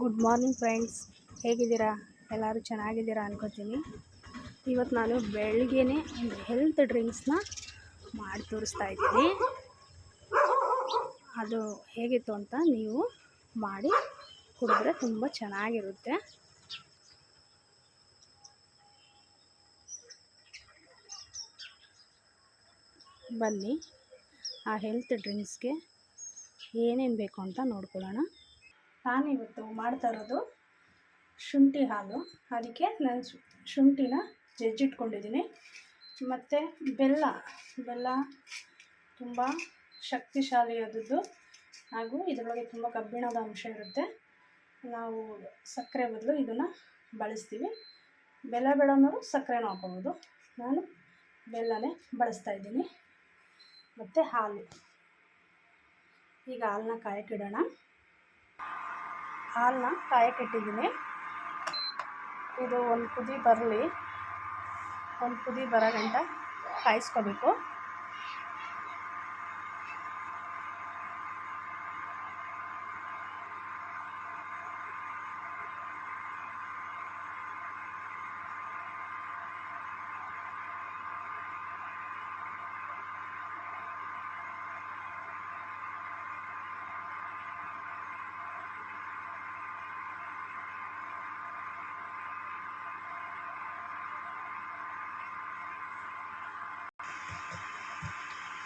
Good morning friends ಹೇಗಿದ್ದೀರಾ? ಎಲ್ಲರೂ ಚೆನ್ನಾಗಿದ್ದೀರಾ ಅನ್ಕೋತೀನಿ. ಇವತ್ತು ನಾನು ಬೆಳಗ್ಗೆನೇ ಒಂದು ಹೆಲ್ತ್ ಡ್ರಿಂಕ್ಸ್ನ ಮಾಡಿ ತೋರಿಸ್ತಾ ಇದ್ದೀನಿ. ಅದು ಹೇಗಿತ್ತು ಅಂತ ನೀವು ಮಾಡಿ ಕುಡಿದ್ರೆ ತುಂಬ ಚೆನ್ನಾಗಿರುತ್ತೆ. ಬನ್ನಿ, ಆ ಹೆಲ್ತ್ ಡ್ರಿಂಕ್ಸ್ಗೆ ಏನೇನು ಬೇಕು ಅಂತ ನೋಡ್ಕೊಳ್ಳೋಣ. ನಾನಿವತ್ತು ಮಾಡ್ತಾ ಇರೋದು ಶುಂಠಿ ಹಾಲು. ಅದಕ್ಕೆ ನಾನು ಶುಂಠಿನ ಜಜ್ಜಿಟ್ಕೊಂಡಿದ್ದೀನಿ. ಮತ್ತು ಬೆಲ್ಲ ಬೆಲ್ಲ ತುಂಬ ಶಕ್ತಿಶಾಲಿಯಾದದ್ದು ಹಾಗೂ ಇದರೊಳಗೆ ತುಂಬ ಕಬ್ಬಿಣದ ಅಂಶ ಇರುತ್ತೆ. ನಾವು ಸಕ್ಕರೆ ಬದಲು ಇದನ್ನು ಬಳಸ್ತೀವಿ. ಬೆಲ್ಲ ಬೆಳೆನೂ ಸಕ್ಕರೆನೂ ಹಾಕೋಬೋದು ನಾನು ಬೆಲ್ಲನೇ ಬಳಸ್ತಾ ಇದ್ದೀನಿ. ಮತ್ತು ಹಾಲು. ಈಗ ಹಾಲನ್ನ ಕಾಯಕ್ಕಿಡೋಣ ಹಾಲನ್ನ ಕಾಯಕ್ಕಿಟ್ಟಿದ್ದೀನಿ ಇದು ಒಂದು ಕುದಿ ಬರಲಿ. ಒಂದು ಕುದಿ ಬರೋ ಗಂಟ ಕಾಯಿಸ್ಕೋಬೇಕು.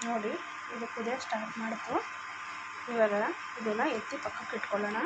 ನೋಡಿ ಇದು ಕುದಿಯೋಕ್ಕೆ ಸ್ಟಾರ್ಟ್ ಮಾಡ್ತು. ಇವಾಗ ಇದನ್ನು ಎತ್ತಿ ಪಕ್ಕಕ್ಕೆ ಇಟ್ಕೊಳ್ಳೋಣ.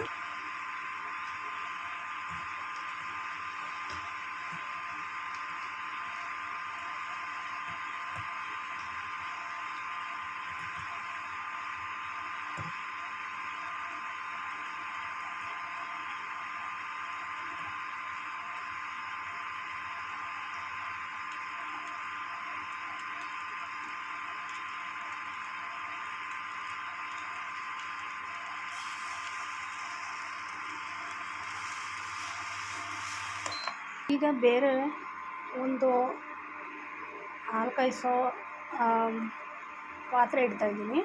ಈಗ ಬೇರೆ ಒಂದು ಹಾಲು ಕಾಯಿಸೋ ಪಾತ್ರೆ ಇಡ್ತಾ ಇದ್ದೀನಿ.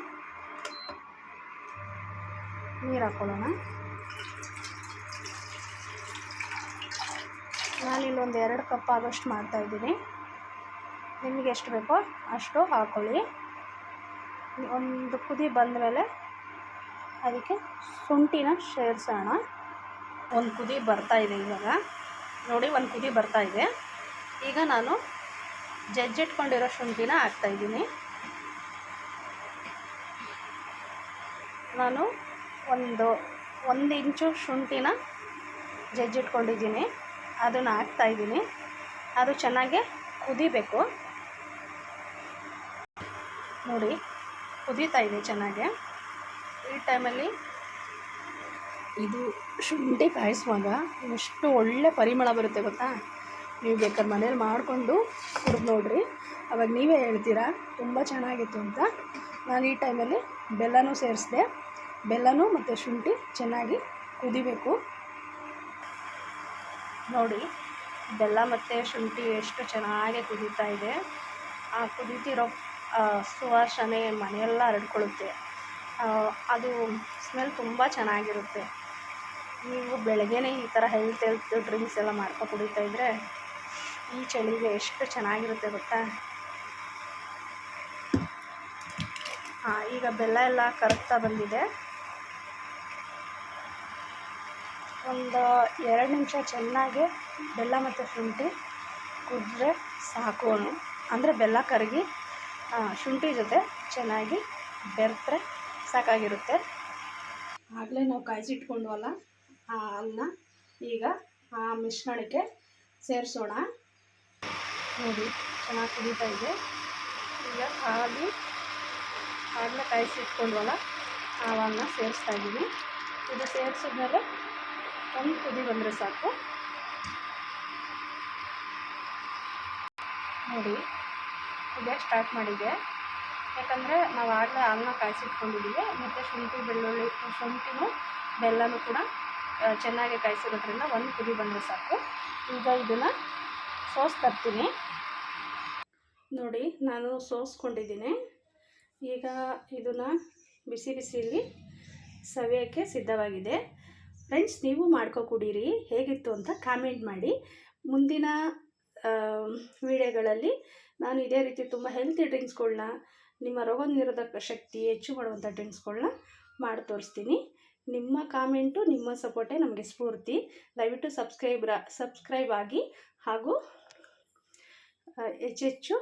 ನೀರು ಹಾಕ್ಕೊಳ್ಳೋಣ ನಾನಿಲ್ಲೊಂದು ಎರಡು ಕಪ್ ಆಗೋಷ್ಟು ಮಾಡ್ತಾಯಿದ್ದೀನಿ ನಿಮಗೆ ಎಷ್ಟು ಬೇಕೋ ಅಷ್ಟು ಹಾಕ್ಕೊಳ್ಳಿ ಒಂದು ಕುದಿ ಬಂದ ಮೇಲೆ ಅದಕ್ಕೆ ಶುಂಠಿನ ಸೇರಿಸೋಣ. ಒಂದು ಕುದಿ ಬರ್ತಾ ಇದೆ ಇವಾಗ. ನೋಡಿ ಒಂದು ಕುದಿ ಬರ್ತಾ ಇದೆ. ಈಗ ನಾನು ಜಜ್ಜಿಟ್ಕೊಂಡಿರೋ ಶುಂಠಿನ ಹಾಕ್ತಾಯಿದ್ದೀನಿ ನಾನು ಒಂದು ಒಂದು ಇಂಚು ಶುಂಠಿನ ಜಜ್ಜಿಟ್ಕೊಂಡಿದ್ದೀನಿ. ಅದನ್ನು ಹಾಕ್ತಾಯಿದ್ದೀನಿ ಅದು ಚೆನ್ನಾಗಿ ಕುದಿಬೇಕು. ನೋಡಿ, ಕುದೀತಾ ಇದೆ ಚೆನ್ನಾಗಿ. ಈ ಟೈಮಲ್ಲಿ ಇದು ಶುಂಠಿ ಕಾಯಿಸುವಾಗ ಎಷ್ಟು ಒಳ್ಳೆ ಪರಿಮಳ ಬರುತ್ತೆ ಗೊತ್ತಾ? ನೀವು ಬೇಕಾದ್ರೆ ಮನೇಲಿ ಮಾಡಿಕೊಂಡು ಕುಡಿದು ನೋಡಿರಿ. ಅವಾಗ ನೀವೇ ಹೇಳ್ತೀರಾ, ತುಂಬ ಚೆನ್ನಾಗಿತ್ತು ಅಂತ. ನಾನು ಈ ಟೈಮಲ್ಲಿ ಬೆಲ್ಲನೂ ಸೇರಿಸಿದೆ. ಬೆಲ್ಲನೂ ಮತ್ತು ಶುಂಠಿ ಚೆನ್ನಾಗಿ ಕುದಿಬೇಕು. ನೋಡಿ, ಬೆಲ್ಲ ಮತ್ತು ಶುಂಠಿ ಎಷ್ಟು ಚೆನ್ನಾಗಿ ಕುದೀತಾ ಇದೆ. ಆ ಕುದೀತಿರೋ ಸುವಾಸನೆ ಮನೆಯೆಲ್ಲ ಹರಡ್ಕೊಳ್ಳುತ್ತೆ. ಅದು ಸ್ಮೆಲ್ ತುಂಬ ಚೆನ್ನಾಗಿರುತ್ತೆ. ನೀವು ಬೆಳಗ್ಗೆನೇ ಈ ಥರ ಹೆಲ್ತ್ ಹೆಲ್ತ್ ಡ್ರಿಂಕ್ಸ್ ಎಲ್ಲ ಮಾಡ್ಕೊ ಕುಡಿತಾ ಇದ್ದರೆ ಈ ಚಳಿಗೆ ಎಷ್ಟು ಚೆನ್ನಾಗಿರುತ್ತೆ ಗೊತ್ತಾ? ಹಾಂ, ಈಗ ಬೆಲ್ಲ ಎಲ್ಲ ಕರಗ್ತಾ ಬಂದಿದೆ. ಒಂದು ಎರಡು ನಿಮಿಷ ಚೆನ್ನಾಗಿ ಬೆಲ್ಲ ಮತ್ತು ಶುಂಠಿ ಕುದ್ರೆ ಸಾಕು ಅಂದರೆ ಬೆಲ್ಲ ಕರಗಿ ಶುಂಠಿ ಜೊತೆ ಚೆನ್ನಾಗಿ ಬೆರೆತ್ರೆ ಸಾಕಾಗಿರುತ್ತೆ. ಆಗಲೇ ನಾವು ಕಾಯಿಸಿಟ್ಕೊಂಡ್ವಲ್ಲ? ಹಾಲನ್ನ ಈಗ ಆ ಮಿಶ್ರಣಕ್ಕೆ ಸೇರಿಸೋಣ. ನೋಡಿ, ಚೆನ್ನಾಗಿ ಕುದೀತಾ ಇದೆ. ಈಗ ಹಾಲು ಹಾಲನ್ನ ಕಾಯಿಸಿಟ್ಕೊಂಡ್ವಲ್ಲ ಹಾಲನ್ನ ಸೇರಿಸ್ತಾ ಇದ್ದೀನಿ. ಇದು ಸೇರಿಸಿದ್ಮೇಲೆ ಒಂದು ಕುದಿ ಬಂದರೆ ಸಾಕು. ನೋಡಿ, ಇದೆ ಸ್ಟಾರ್ಟ್ ಮಾಡಿದೆ. ಯಾಕಂದರೆ ನಾವು ಆಗಲೇ ಹಾಲನ್ನ ಕಾಯಿಸಿಟ್ಕೊಂಡಿದ್ದೀವಿ ಮತ್ತು ಶುಂಠಿ ಬೆಳ್ಳುಳ್ಳಿ, ಶುಂಠಿನೂ ಬೆಲ್ಲನೂ ಕೂಡ ಚೆನ್ನಾಗಿ ಕಾಯಿಸಿರೋದ್ರಿಂದ ಒಂದು ಕುದಿ ಬಂದರೆ ಸಾಕು. ಈಗ ಇದನ್ನು ಸೋಸ್ ತರ್ತೀನಿ. ನೋಡಿ, ನಾನು ಸೋಸ್ಕೊಂಡಿದ್ದೀನಿ ಈಗ ಇದನ್ನು ಬಿಸಿ ಬಿಸಿಯಲ್ಲಿ ಸವಿಯೋಕ್ಕೆ ಸಿದ್ಧವಾಗಿದೆ. ಫ್ರೆಂಡ್ಸ್ ನೀವು ಮಾಡ್ಕೊ ಕುಡೀರಿ ಹೇಗಿತ್ತು ಅಂತ ಕಾಮೆಂಟ್ ಮಾಡಿ. ಮುಂದಿನ ವಿಡಿಯೋಗಳಲ್ಲಿ ನಾನು ಇದೇ ರೀತಿ ತುಂಬ ಹೆಲ್ತಿ ಡ್ರಿಂಕ್ಸ್ಗಳನ್ನ ನಿಮ್ಮ ರೋಗ ನಿರೋಧಕ ಶಕ್ತಿ ಹೆಚ್ಚು ಮಾಡುವಂಥ ಡ್ರಿಂಕ್ಸ್ಗಳನ್ನ ಮಾಡಿ ತೋರಿಸ್ತೀನಿ. ನಿಮ್ಮ ಕಾಮೆಂಟು, ನಿಮ್ಮ ಸಪೋರ್ಟೇ ನಮಗೆ ಸ್ಫೂರ್ತಿ. ದಯವಿಟ್ಟು ಸಬ್ಸ್ಕ್ರೈಬ್ರ, ಸಬ್ಸ್ಕ್ರೈಬ್ ಆಗಿ ಹಾಗೂ ಹೆಚ್ಚೆಚ್ಚು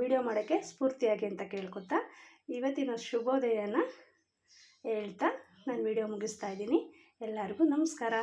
ವಿಡಿಯೋ ಮಾಡೋಕ್ಕೆ ಸ್ಫೂರ್ತಿಯಾಗಿ ಅಂತ ಕೇಳ್ಕೊತಾ ಇವತ್ತಿನ ಶುಭೋದಯನ ಹೇಳ್ತಾ ನಾನು ವಿಡಿಯೋ ಮುಗಿಸ್ತಾ ಇದ್ದೀನಿ. ಎಲ್ಲರಿಗೂ ನಮಸ್ಕಾರ.